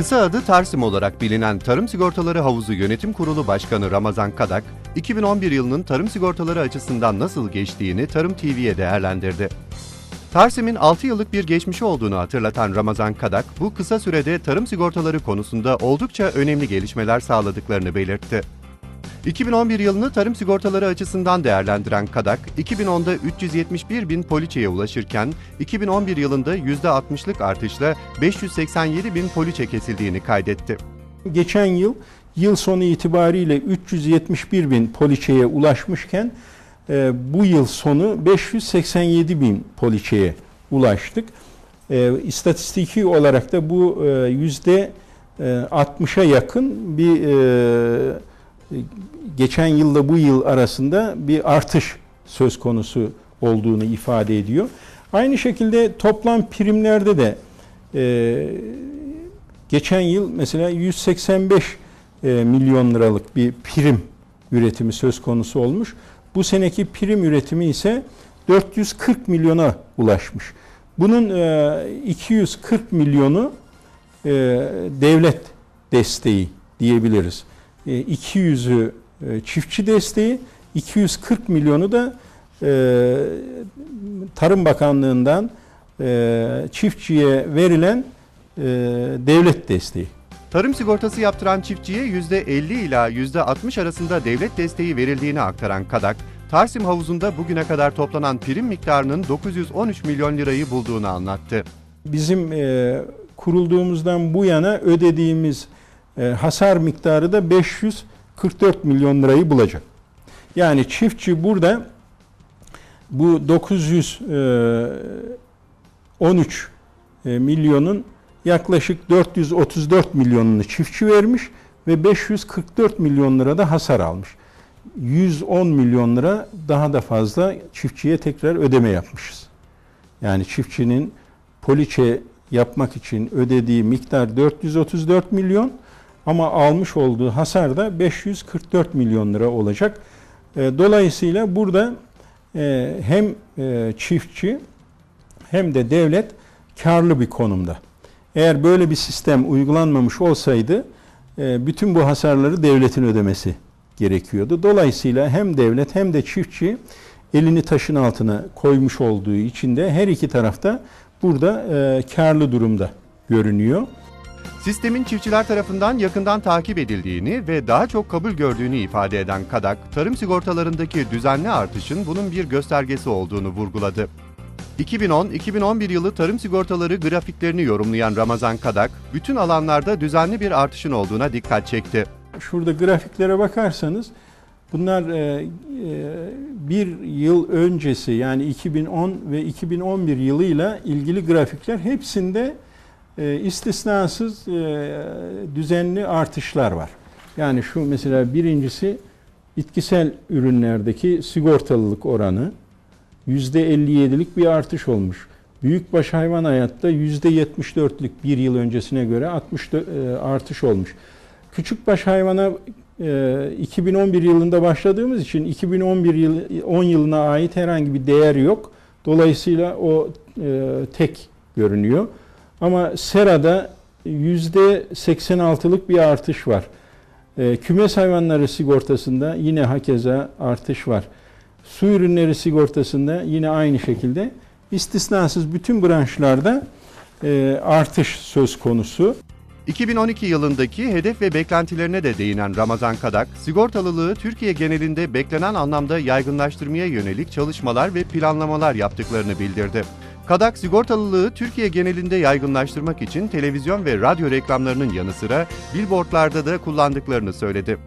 Kısa adı Tarsim olarak bilinen Tarım Sigortaları Havuzu Yönetim Kurulu Başkanı Ramazan Kadak, 2011 yılının tarım sigortaları açısından nasıl geçtiğini Tarım TV'ye değerlendirdi. Tarsim'in 6 yıllık bir geçmişi olduğunu hatırlatan Ramazan Kadak, bu kısa sürede tarım sigortaları konusunda oldukça önemli gelişmeler sağladıklarını belirtti. 2011 yılını tarım sigortaları açısından değerlendiren Kadak, 2010'da 371 bin poliçeye ulaşırken 2011 yılında %60'lık artışla 587 bin poliçe kesildiğini kaydetti. Geçen yıl yıl sonu itibariyle 371 bin poliçeye ulaşmışken e, bu yıl sonu 587 bin poliçeye ulaştık. E, olarak da bu e, yüzde e, 60'a yakın bir e, geçen yılla bu yıl arasında bir artış söz konusu olduğunu ifade ediyor. Aynı şekilde toplam primlerde de e, geçen yıl mesela 185 e, milyon liralık bir prim üretimi söz konusu olmuş. Bu seneki prim üretimi ise 440 milyona ulaşmış. Bunun e, 240 milyonu e, devlet desteği diyebiliriz. E, 200'ü e, çiftçi desteği, 240 milyonu da e, Tarım Bakanlığı'ndan e, çiftçiye verilen e, devlet desteği. Tarım sigortası yaptıran çiftçiye %50 ila %60 arasında devlet desteği verildiğini aktaran Kadak, Tarsim Havuzu'nda bugüne kadar toplanan prim miktarının 913 milyon lirayı bulduğunu anlattı. Bizim e, kurulduğumuzdan bu yana ödediğimiz e, hasar miktarı da 544 milyon lirayı bulacak. Yani çiftçi burada bu 913 e, milyonun yaklaşık 434 milyonunu çiftçi vermiş ve 544 milyon lira da hasar almış. 110 milyon lira daha da fazla çiftçiye tekrar ödeme yapmışız. Yani çiftçinin poliçe yapmak için ödediği miktar 434 milyon ama almış olduğu hasar da 544 milyon lira olacak. E, Dolayısıyla burada e, hem e, çiftçi hem de devlet karlı bir konumda. Eğer böyle bir sistem uygulanmamış olsaydı bütün bu hasarları devletin ödemesi gerekiyordu. Dolayısıyla hem devlet hem de çiftçi elini taşın altına koymuş olduğu için de her iki tarafta burada karlı durumda görünüyor. Sistemin çiftçiler tarafından yakından takip edildiğini ve daha çok kabul gördüğünü ifade eden Kadak, tarım sigortalarındaki düzenli artışın bunun bir göstergesi olduğunu vurguladı. 2010-2011 yılı tarım sigortaları grafiklerini yorumlayan Ramazan Kadak, bütün alanlarda düzenli bir artışın olduğuna dikkat çekti. Şurada grafiklere bakarsanız bunlar e, e, bir yıl öncesi yani 2010 ve 2011 yılıyla ilgili grafikler hepsinde e, istisnasız e, düzenli artışlar var. Yani şu mesela birincisi bitkisel ürünlerdeki sigortalılık oranı %57'lik bir artış olmuş. Büyükbaş hayvan hayatta %74'lük bir yıl öncesine göre 60 artış olmuş. Küçükbaş hayvana 2011 yılında başladığımız için 2011 yıl 10 yılına ait herhangi bir değer yok. Dolayısıyla o tek görünüyor. Ama serada %86'lık bir artış var. Kümes hayvanları sigortasında yine hakeza artış var. Su ürünleri sigortasında yine aynı şekilde istisnasız bütün branşlarda artış söz konusu. 2012 yılındaki hedef ve beklentilerine de değinen Ramazan Kadak, sigortalılığı Türkiye genelinde beklenen anlamda yaygınlaştırmaya yönelik çalışmalar ve planlamalar yaptıklarını bildirdi. Kadak, sigortalılığı Türkiye genelinde yaygınlaştırmak için televizyon ve radyo reklamlarının yanı sıra billboardlarda da kullandıklarını söyledi.